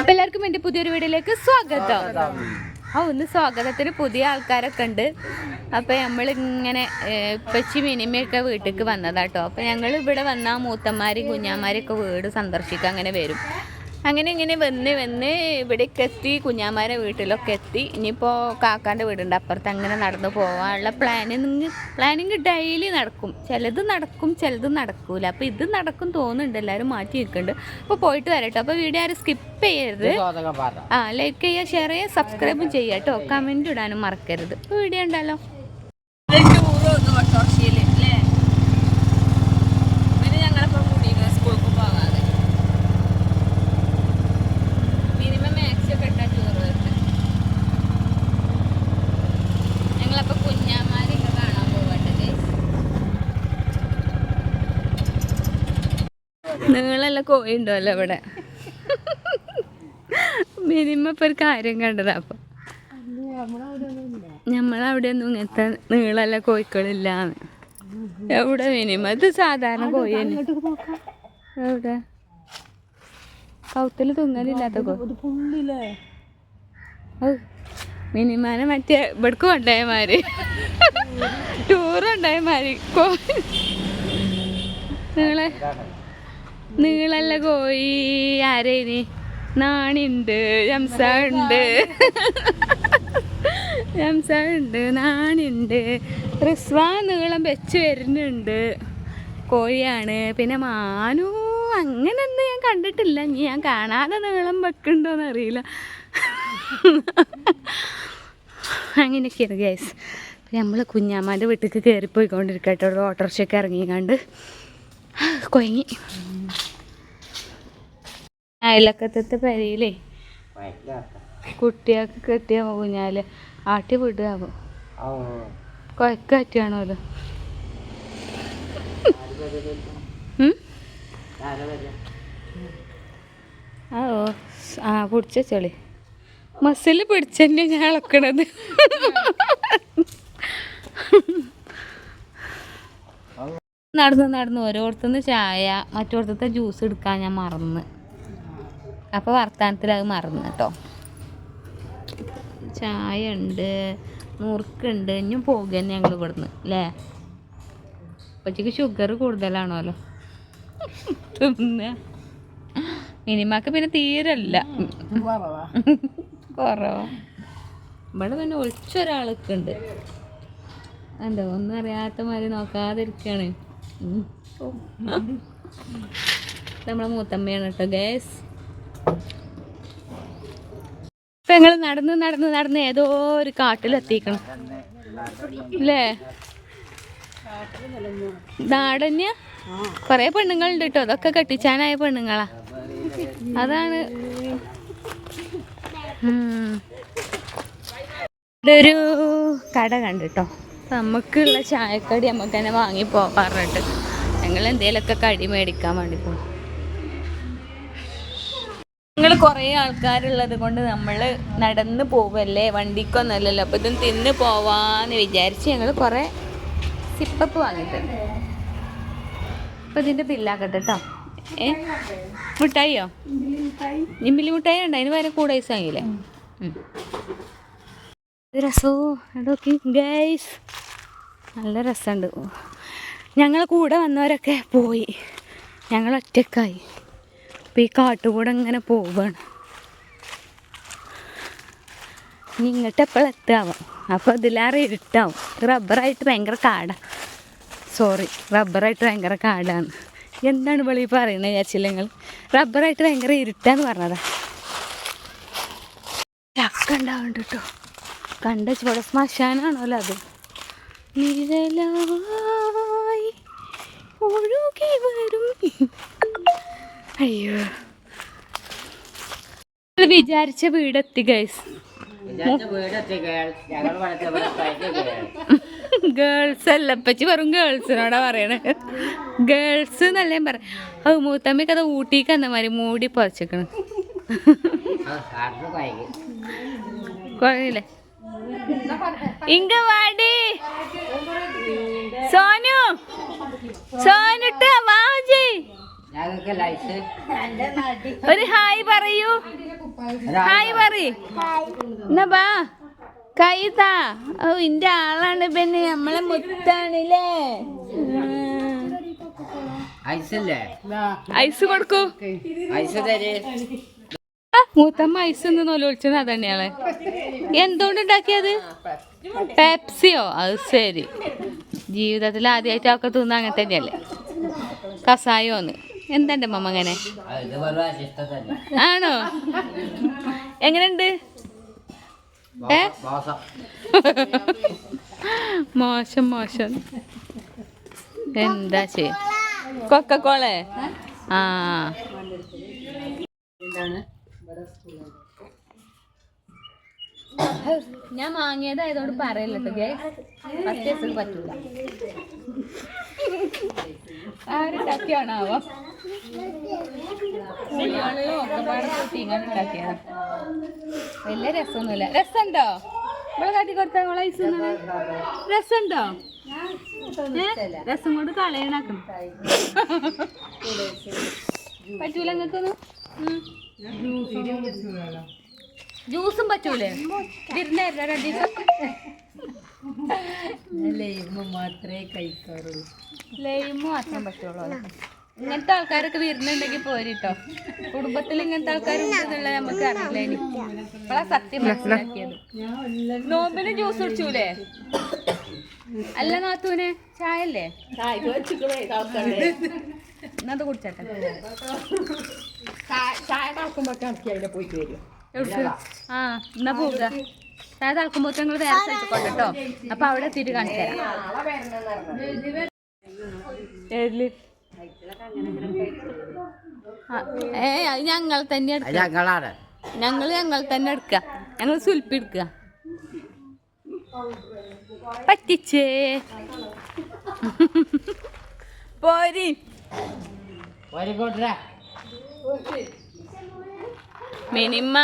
അപ്പൊ എല്ലാവർക്കും എന്റെ പുതിയൊരു വീഡിയോയിലേക്ക് സ്വാഗതം. ആ ഒന്ന് സ്വാഗതത്തിന് പുതിയ ആൾക്കാരൊക്കെ ഉണ്ട്. അപ്പൊ നമ്മളിങ്ങനെ പച്ചി മിനിമയൊക്കെ വീട്ടിലേക്ക് വന്നതാട്ടോ. അപ്പൊ ഞങ്ങൾ ഇവിടെ വന്ന മൂത്തന്മാരും കുഞ്ഞാമാരൊക്കെ വീട് സന്ദർശിക്കാൻ അങ്ങനെ വരും. അങ്ങനെ ഇങ്ങനെ വന്ന് വന്ന് ഇവിടേക്ക് എത്തി കുഞ്ഞാമാരെ വീട്ടിലൊക്കെ എത്തി. ഇനിയിപ്പോൾ കാക്കാന്റെ വീടുണ്ട് അപ്പുറത്ത് അങ്ങനെ നടന്നു പോകാനുള്ള പ്ലാനിങ് പ്ലാനിങ് ഡെയിലി നടക്കും. ചിലത് നടക്കും ചിലത് നടക്കൂല. അപ്പോൾ ഇത് നടക്കും തോന്നുന്നുണ്ട്. എല്ലാവരും മാറ്റി നിൽക്കുന്നുണ്ട്. അപ്പോൾ പോയിട്ട് വരട്ടോ. അപ്പോൾ വീഡിയോ ആരും സ്കിപ്പ് ചെയ്യരുത്. ആ ലൈക്ക് ചെയ്യുക ഷെയർ ചെയ്യുക സബ്സ്ക്രൈബും ചെയ്യാം കേട്ടോ. കമന്റ് ഇടാനും മറക്കരുത്. വീഡിയോ ഉണ്ടല്ലോ. നീളല്ല കോഴി ഉണ്ടല്ലോ ഇവിടെ? മിനിമം ഇപ്പൊ ഒരു കാര്യം കണ്ടതാ അപ്പൊ. നമ്മളവിടെ ഒന്നും ഇങ്ങനത്തെ നീളല്ല കോഴിക്കളില്ലാന്ന്. എവിടെ മിനിമം? ഇത് സാധാരണ കോഴി എവിടെ? കൗത്തിൽ തുങ്ങലില്ലാത്ത മിനിമാനെ മറ്റേ ഇവിടക്ക് കൊണ്ടായമാര് ടൂർ ഉണ്ടായമാര് കോഴി നീളെ നീളല്ല കോയി ആരേനി നാണിണ്ട് ജംസ ഉണ്ട് നാണിണ്ട്. റിസ്വാൻ നീളം വെച്ച് വരുന്നുണ്ട്. കോഴിയാണ്. പിന്നെ മാനു അങ്ങനെയൊന്നും ഞാൻ കണ്ടിട്ടില്ല. ഇനി ഞാൻ കാണാതെ നീളം വെക്കുന്നുണ്ടോന്ന് അറിയില്ല. അങ്ങനെയൊക്കെയാണ് ഗ്യാസ് നമ്മൾ കുഞ്ഞാമ്മാന്റെ വീട്ടിലേക്ക് കയറിപ്പോയിക്കൊണ്ടിരിക്കട്ടോ ഓട്ടോറിക്ഷയ്ക്ക് ഇറങ്ങിക്കാണ്ട്. കൊയങ്ങി. അയലക്കത്തെ പെരയിലേ കുട്ടികൾക്ക് കെട്ടിയ കുഞ്ഞാൽ ആട്ടി വിടുകയാവും. കൊയക്കാറ്റാണോല്ലോ? ആ ഓ ആ പിടിച്ച ചെളി മസിൽ പിടിച്ചെന്നെ ഞാൻ ഇളക്കണത് നടന്ന് നടന്ന് ഓരോരുത്തുനിന്ന് ചായ മറ്റോടത്തെ ജ്യൂസ് എടുക്കാൻ ഞാൻ മറന്ന്. അപ്പോൾ വർത്താനത്തിൽ അത് മറന്നു കേട്ടോ. ചായ ഉണ്ട് മുറുക്കുണ്ട് ഇനിയും പോകുക തന്നെ ഞങ്ങൾ ഇവിടുന്ന് അല്ലേ ഉപ്പച്ചക്ക് ഷുഗർ കൂടുതലാണല്ലോ തിന്ന. മിനിമാക്ക് പിന്നെ തീരല്ല. കുറവാ. ഇവിടെ പിന്നെ ഒളിച്ചൊരാളൊക്കെ ഉണ്ട്. ഉണ്ടോ ഒന്നും അറിയാത്ത മാതിരി നോക്കാതിരിക്കാണ്. നമ്മളെ മൂത്തമ്മയാണ് കേട്ടോ ഗേസ് ഇപ്പൊ ഞങ്ങൾ നടന്ന് നടന്ന് നടന്ന് ഏതോ ഒരു കാട്ടിലെത്തിക്കണം. അല്ലേ നാടന്യ? കൊറേ പെണ്ണുങ്ങളുണ്ട് കേട്ടോ അതൊക്കെ കെട്ടിച്ചാനായ പെണ്ണുങ്ങളാ. അതാണ്. ഒരു കട കണ്ടിട്ടോ നമുക്കുള്ള ചായക്കടി നമുക്ക് തന്നെ വാങ്ങി പറഞ്ഞിട്ട്. ഞങ്ങൾ എന്തേലൊക്കെ കടി മേടിക്കാൻ വേണ്ടി പോകും ഞങ്ങൾ കുറേ ആൾക്കാരുള്ളത് കൊണ്ട് നമ്മൾ നടന്ന് പോവല്ലേ? വണ്ടിക്കൊന്നല്ലല്ലോ. അപ്പോൾ ഇതും തിന്ന് പോവാന്ന് വിചാരിച്ച് ഞങ്ങൾ കുറേ സിപ്പപ്പ് വാങ്ങിയിട്ടുണ്ട്. അപ്പോൾ ഇതിന്റെ ബില്ലാക്കട്ടെ കേട്ടോ ഏ? മിഠായിയോ? നിമ്മിലി മിഠായി ഉണ്ട്. അതിന് വരെ കൂടെ ഐസ് വാങ്ങിയില്ലേ? ഉം. ഇത് രസമോ അതൊക്കെ ഗൈസ് നല്ല രസമുണ്ട്. ഞങ്ങൾ കൂടെ വന്നവരൊക്കെ പോയി. ഞങ്ങൾ ഒറ്റക്കായി അപ്പോൾ ഈ കാട്ടുകൂടെ ഇങ്ങനെ പോവുകയാണ് ഇനി ഇങ്ങോട്ട് എപ്പോഴും എത്താവാം? അപ്പോൾ ഇതിലേറെ ഇരുട്ടാവും. റബ്ബറായിട്ട് ഭയങ്കര കാടാണ് സോറി റബ്ബറായിട്ട് ഭയങ്കര കാടാണ്. എന്താണ് വെളി പറയുന്നത് വിചാരിച്ചില്ല നിങ്ങൾ റബ്ബറായിട്ട് ഭയങ്കര ഇരുട്ടാന്ന് പറഞ്ഞതാ. ചക്ക കേട്ടോ കണ്ട ഇവിടെ ശ്മശാനാണല്ലോ അത്. നിഴലായി ഒഴുകി വരും. അയ്യോ. വിചാരിച്ച വീടെത്തി ഗൈസ് ഗേൾസ് അല്ല പറ്റി വെറും ഗേൾസിനോടാ പറയണേ? ഗേൾസ് എന്നല്ലേ പറ അത് മൂത്തമ്മയ്ക്ക് അത് ഊട്ടിക്ക് എന്ന മാതിരി മൂടി പറിച്ചേക്കണ് കുഴങ്ങില്ലേ ഇങ്ക വാടി. സോനു. സോനുട്ട വാജി ഒരു ഹായ് പറയൂ. ഹായ് പറ എന്നാ ബാ. കൈതാ ഓ ഇന്റെ ആളാണ് പിന്നെ നമ്മളെ മുത്താണല്ലേ? ഐസല്ലേ ഐസ് കൊടുക്കൂ. ഐസ് തരേ. ആ, മൂത്തമ്മ ഐസ് എന്ന് അത് തന്നെയാണ് എന്തുകൊണ്ട് ഉണ്ടാക്കിയത്? പെപ്സിയോ അത് ശരി. ജീവിതത്തിൽ ആദ്യമായിട്ട് ഒക്കെ തിന്ന അങ്ങനെ തന്നെയല്ലേ? കസായോന്ന് എന്തെന്റെ മമ്മ അങ്ങനെ? ആണോ? എങ്ങനെയുണ്ട്? ഏ? മോശം മോശം. എന്താ ചെയ്യ കൊക്കക്കോളെ ആ. ഞാൻ വാങ്ങിയതായതുകൊണ്ട് പറയല്ലോ പറ്റൂല. ആരുണ്ടാക്കിയാണാവോ പുളിയോളയും ഒക്കെ പാടെ കൂട്ടി വലിയ രസമൊന്നുമില്ല. രസമുണ്ടോ? ഇവിടെ കാട്ടി കൊടുത്ത ഐസ് രസമുണ്ടോ? രസം കൊണ്ട് കളയണാക്കണം പറ്റൂല നിങ്ങൾക്കൊന്നും? ജ്യൂസും പറ്റൂലേ? വിരുന്നായിരുന്നു രണ്ടു ദിവസം. മാത്രമേ കഴിക്കാറുള്ളൂ. ലൈമ് മാത്രം പറ്റുള്ളൂ. ഇങ്ങനത്തെ ആൾക്കാരൊക്കെ വരുന്നുണ്ടെങ്കിൽ പോരിട്ടോ. കുടുംബത്തിൽ ഇങ്ങനത്തെ ആൾക്കാരുണ്ടെന്നുള്ള നമുക്ക് അറിയില്ല ഇനി. ഇപ്പളാ സത്യം മനസ്സിലാക്കിയത്. നോമ്പിന് ജ്യൂസ് കുടിച്ചൂലേ? അല്ല നാത്തൂനെ ചായ അല്ലേ എന്നത് കുടിച്ചാട്ടെ. ചായ കാക്കുമ്പോഴൊക്കെ പോയിട്ട് വരും? ആ എന്നാ പോവുക ചായ തളക്കുമ്പോ ഞങ്ങൾ വേറെ സ്ഥലത്ത് കൊണ്ടോ അപ്പൊ അവിടെ എത്തിയിട്ട് കാണിച്ചു തരാം. ഏ അത് ഞങ്ങൾ തന്നെ ഞങ്ങൾ ഞങ്ങളാണ്. ഞങ്ങൾ ഞങ്ങൾ തന്നെ എടുക്ക. ഞങ്ങൾ സുൽപ്പി എടുക്ക. പറ്റിച്ചേ. പോരി. വരികോട്ടെ മിനിമ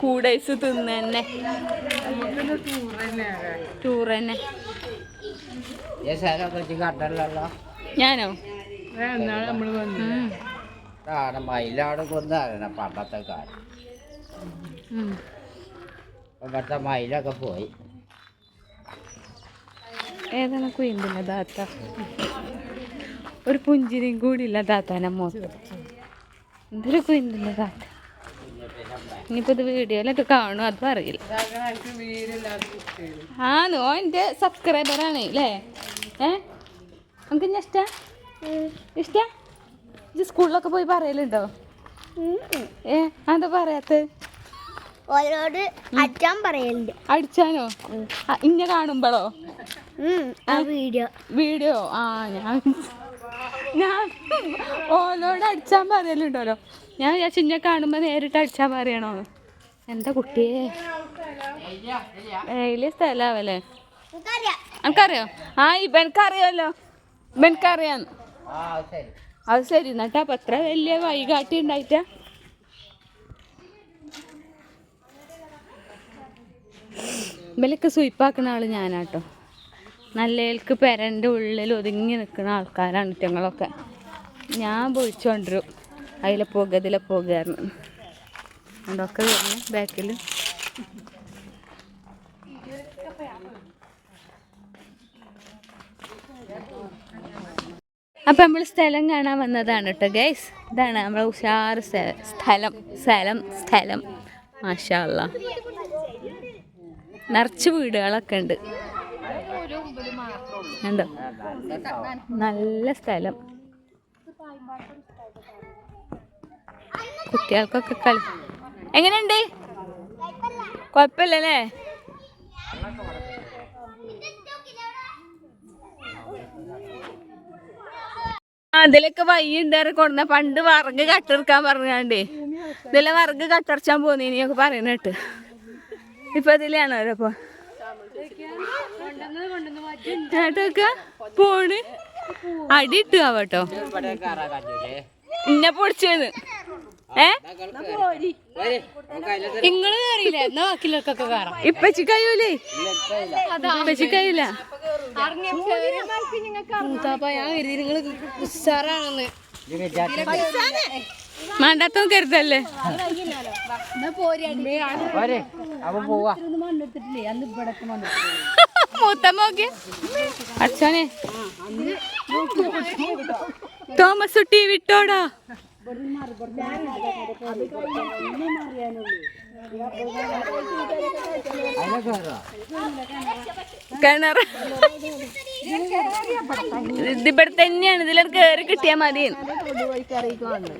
കൂടൈസ് തിന്നെ ടൂർ തന്നെ ഞാനോ? പണ്ടത്തെ കാലം. ഇവിടുത്തെ മയിലൊക്കെ പോയി. ഏതാണ് കുയിന്തില്ല താത്ത? ഒരു പുഞ്ചിരിയും കൂടി ഇല്ല താത്താന മോത്ത്. എന്തൊരു കുയിന്തില്ല താത്ത? ഇനിയിപ്പോ ഇത് വീഡിയോയിലൊക്കെ കാണും അത് അറിയില്ല ആ നോ എന്റെ സബ്സ്ക്രൈബറാണ് അല്ലേ ഏ? നമുക്ക് ഇനി ഇഷ്ട? ഇഷ്ട? ഇത് സ്കൂളിലൊക്കെ പോയി പറയലുണ്ടോ? ഏ എന്താ പറയാത്ത? ഓരോട് അടിച്ചാൻ പറയലുണ്ട്. അടിച്ചാനോ? ഇന്ന കാണുമ്പോഴോ ആ വീഡിയോ. വീഡിയോ? ആ ഞാൻ ഞാൻ ഓലോട് അടിച്ചാൻ പറയലുണ്ടല്ലോ. ഞാൻ വിചാരിച്ചു ഇന്നെ കാണുമ്പോൾ നേരിട്ട് അടിച്ചാൽ മാറിയാണോ? എന്താ കുട്ടിയെ? വലിയ സ്ഥലാവല്ലേ എനിക്കറിയാം ആ ഇവനക്കറിയാമല്ലോ ഇവനക്കറിയാന്ന് അത് ശരി എന്നിട്ട് അപ്പം അത്ര വലിയ വൈകാട്ടി ഉണ്ടായിട്ടാ? ഇവലൊക്കെ സ്വീപ്പാക്കുന്ന ആൾ ഞാനാട്ടോ. നല്ലേൽക്ക് പെരന്റെ ഉള്ളിൽ ഒതുങ്ങി നിൽക്കുന്ന ആൾക്കാരാണ് ഞങ്ങളൊക്കെ ഞാൻ പൊഴിച്ചുകൊണ്ടിരും അതിലെ പുക ഇതിലെ പോകുകയായിരുന്നു അതൊക്കെ വരുന്നു ബാക്കിൽ അപ്പം നമ്മൾ സ്ഥലം കാണാൻ വന്നതാണ് കേട്ടോ ഗൈസ് ഇതാണ് നമ്മളെ ഉഷാർ സ്ഥ- സ്ഥലം സ്ഥലം സ്ഥലം. മാഷാള്ള നിറച്ച് വീടുകളൊക്കെ ഉണ്ട്. കണ്ടോ? നല്ല സ്ഥലം. കുട്ടികൾക്കൊക്കെ കളി എങ്ങനെയുണ്ട്? കുഴപ്പമില്ലല്ലേ? അതിലൊക്കെ വയ്യുണ്ടാറ് കൊടുന്ന പണ്ട് വറക് കട്ടെടുക്കാൻ പറഞ്ഞാണ്ടേ. ഇതിലെ വറക് കട്ടടച്ചാൻ പോന്നീനിയൊക്കെ പറയുന്നിട്ട് ഇപ്പൊ ഇതിലാണോ ചേട്ടൊക്കെ പോണ്? അടി ഇട്ടു ആവട്ടോ. ഇന്നെ പൊടിച്ചേന്ന് ഏ? നിങ്ങൾ കയറിയില്ല എന്നാ ബാക്കിയുള്ളവർക്കൊക്കെ കയറാം ഇപ്പച്ചി കഴിയൂലേ ഇപ്പച്ചി കഴിയൂല ഞാൻ കരുതി നിങ്ങൾ ഉസാറാണെന്ന് മണ്ടത്തും കരുതല്ലേ? പോരെ അപ്പൊ പോവാ. മൂത്തമ്മ നോക്കിയ. അച്ഛനെ. തോമസ് ടി വിട്ടോടാ. കിണർ. ഇതിപ്പടുത്ത് തന്നെയാണ്. ഇതിലൊരു കയറി കിട്ടിയാ മതി.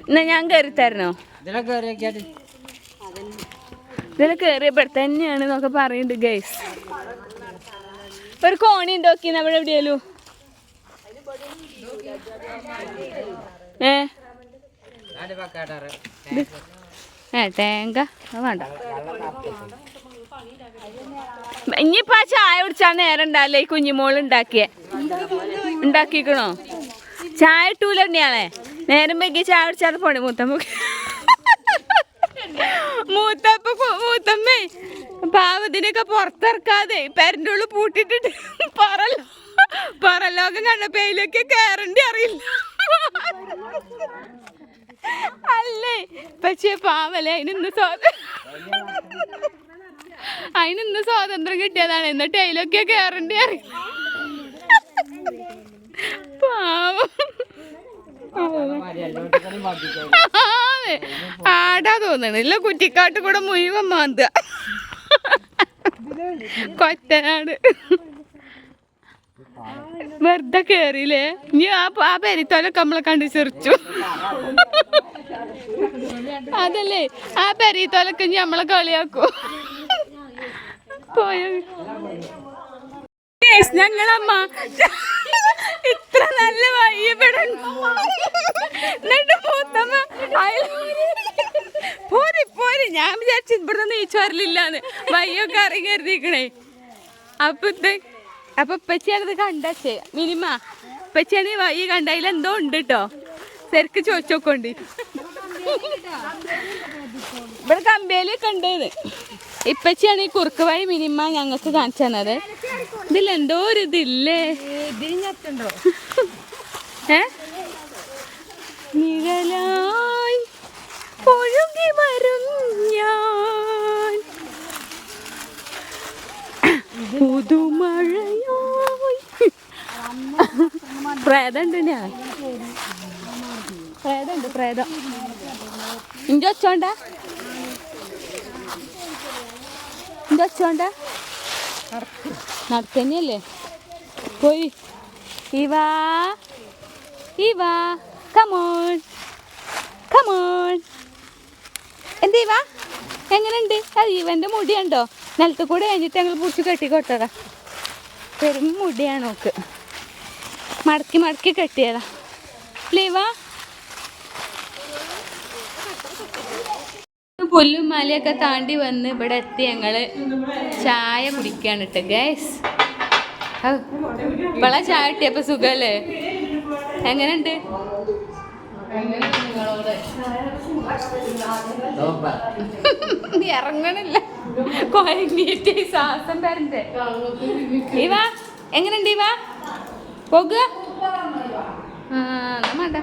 എന്നാ ഞാൻ കയറി തരണോ? ഇതിനെ കയറിയൊക്കെയാട്ട് ഇതിൽ കയറി ഇവിടെ തന്നെയാണ് എന്നൊക്കെ പറയുന്നുണ്ട് ഗൈസ് ഒരു കോണി ഉണ്ടോക്കി നമ്മളെവിടെയല്ലോ ഏ? ഏ അത് വേണ്ട. ഇനിയിപ്പോ ചായ കുടിച്ചാൽ നേരം ഉണ്ടാവില്ലേ. ഈ കുഞ്ഞുമോൾ ഉണ്ടാക്കിയ. ഉണ്ടാക്കിക്കണോ? ചായ ഇട്ടൂല തന്നെയാണേ നേരം വൈകി ചായ കുടിച്ചാൽ പോണേ മൂത്തമ്മ മൂത്തപ്പ മൂത്തമ്മേ. പാവത്തിനൊക്കെ പുറത്തിറക്കാതെ പെരന്റെ ഉള്ളിൽ പൂട്ടിട്ടിട്ട് പറലോ പറലോകം കണ്ടപ്പോ അതിലൊക്കെ കയറണ്ടി അറിയില്ല. അല്ലേ? പക്ഷേ പാവല്ലേ അതിനിന്ന് സ്വാതന്ത്ര്യം അതിനിന്ന് സ്വാതന്ത്ര്യം കിട്ടിയതാണ്. എന്നിട്ട് അതിലൊക്കെ കയറേണ്ടി അറിയാം പാവം. ആന്ന്. ആടാ തോന്നണില്ല കുറ്റിക്കാട്ട് കൂടെ മുഴുവൻ മാന്ത കൊറ്റനാട്. വെറുതെ കേറിയില്ലേ ഇനി ആ ആ പെരിത്തോലൊക്കെ നമ്മളെ കണ്ട് ചെറിച്ചു. അതല്ലേ? ആ പെരിത്തോലൊക്കെ ഇനി നമ്മളെ കളിയാക്കൂ. പോയ? ഞങ്ങളമ്മ. ഇത്ര നല്ല വയ്യപ്പെട പോരി പോരി. ഞാൻ വിചാരിച്ചു ഇവിടെ നീച്ചു വരലില്ലാന്ന്. വയ്യൊക്കെ ഇറങ്ങി കരുതിക്കണേ. അപ്പൊ ഇത് അപ്പൊ ഉപ്പച്ചിയാണിത് കണ്ടച്ചേ മിനിമ. ഉപ്പച്ചിയാണ് ഈ കണ്ടതിൽ എന്തോ ഉണ്ട് കേട്ടോ ശരിക്ക് ചോദിച്ചോക്കോണ്ട്. ഇവിടെ കമ്പേലൊക്കെ ഉണ്ട് ഇപ്പച്ചിയാണ് ഈ കുറുക്ക് വഴി മിനിമ ഞങ്ങൾക്ക് കാണിച്ചു തന്നത്. ഇതിലെന്തോ ഒരു ഇതില്ലേ? ഏ നിഴലായി ഒഴുകി വരും ഞാൻ പുതുമഴയായി പ്രേതണ്ട് ഞാൻ. പ്രേതണ്ട് പ്രേതം. ഇഞ്ചി വെച്ചോണ്ട ഇഞ്ചി വെച്ചോണ്ട നടത്തന്നെയല്ലേ പോയി. ഇവാ ഇവാ കമോൺ കമോൺ എന്തീവാ എങ്ങനെയുണ്ട്? അത് ഇവന്റെ മുടിയുണ്ടോ? നിലത്ത് കൂടെ കഴിഞ്ഞിട്ട് ഞങ്ങൾ പിടിച്ച് കെട്ടിക്കോട്ടതാ പെരും മുടിയാണ് നോക്ക് മടക്കി മടക്കി കെട്ടിയതാ. ലീവാ? പുല്ലും മലയൊക്കെ താണ്ടി വന്ന് ഇവിടെ എത്തി ഞങ്ങൾ ചായ കുടിക്കാണ് കേട്ടോ ഗൈസ് ഇപ്പളാ ചായ കിട്ടിയപ്പോ സുഖല്ലേ? എങ്ങനെയുണ്ട്? ഇറങ്ങണില്ല. കൊയങ്ങിയിട്ട് ശ്വാസം തരണ്ടേ ഇവാ എങ്ങനെയുണ്ട് ഇവാ? പോകുക ആ എന്നാ വേണ്ട